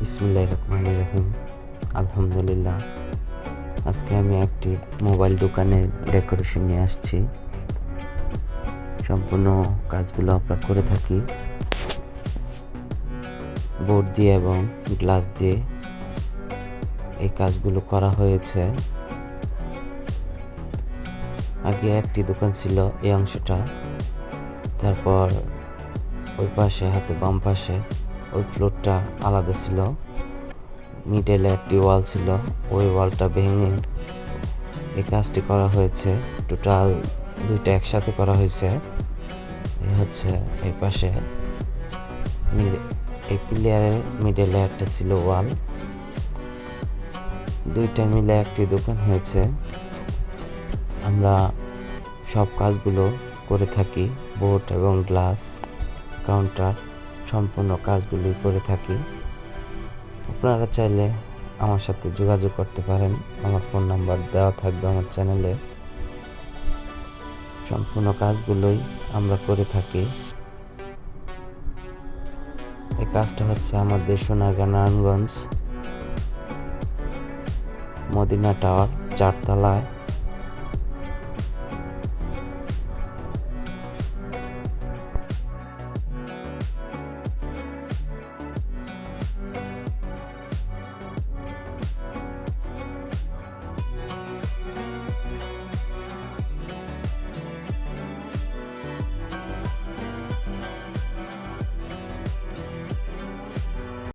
বিসমুল্লাহ রহমান রহিম। আলহামদুলিল্লাহ, আজকে আমি একটি মোবাইল দোকানের ডেকোরেশন নিয়ে আসছি। সম্পূর্ণ কাজগুলো আমরা করে থাকি। বোর্ড দিয়ে এবং গ্লাস দিয়ে এই কাজগুলো করা হয়েছে। আগে একটি দোকান ছিল এই অংশটা। তারপর ওই পাশে হাতে বাম পাশে ওই ফ্লোরটা আলাদা ছিল। মিডলে একটি ওয়াল ছিল, ওই ওয়ালটা ভেঙে এই কাজটি করা হয়েছে। টোটাল দুইটা একসাথে করা হয়েছে। এই হচ্ছে এই পাশে এই প্লেয়ারের মিডলে একটা ছিল ওয়াল। দুইটা মিলে একটি দোকান হয়েছে। আমরা সব কাজগুলো করে থাকি, বোর্ড এবং গ্লাস, কাউন্টার। সম্পূর্ণ কাজগুলি করে থাকি। আপনারা চাইলে আমার সাথে যোগাযোগ করতে পারেন। আমার ফোন নাম্বার দেওয়া থাকবে আমার চ্যানেলে। সম্পূর্ণ কাজগুলোই আমরা করে থাকি। এই কাজটা হচ্ছে আমাদের সোনারগাঁ নারায়ণগঞ্জ, মদিনা টাওয়ার, চারতলায়।